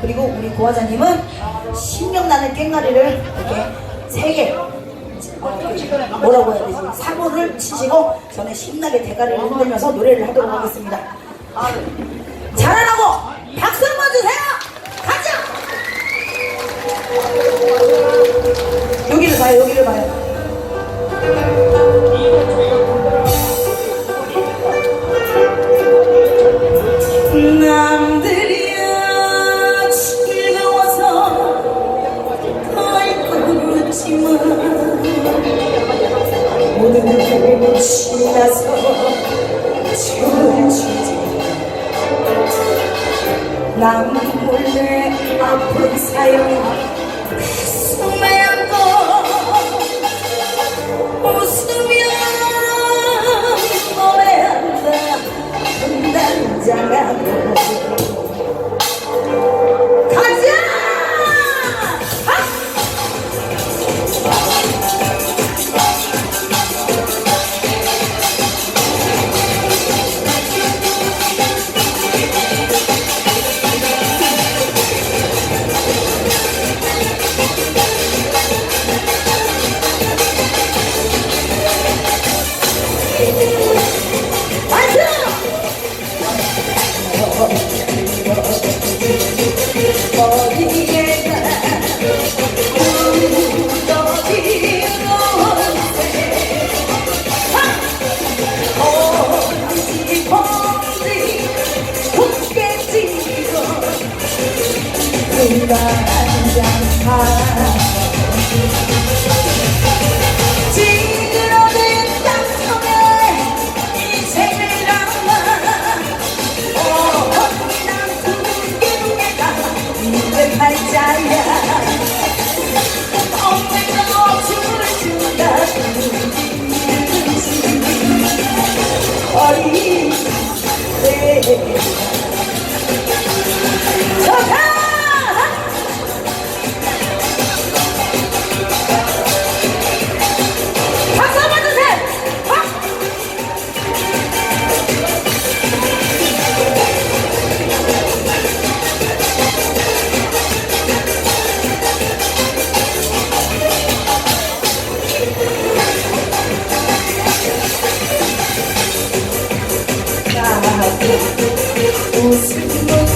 그리고 우리 고화자님은 신명나는 깽가리를 이렇게 세개 뭐라고 해야 되지? 사고를 치시고 저는 신나게 대가리를 흔들면서 노래를 하도록 하겠습니다. 잘하라고 박수 한번 주세요. 가자. 여기를 봐요. 여기를 봐요. 모든 지나서 춤을 추지 남 몰래 아픈 사연 가슴에 안고 웃으며 노래한다 분단장하고 우리가 한양하 Música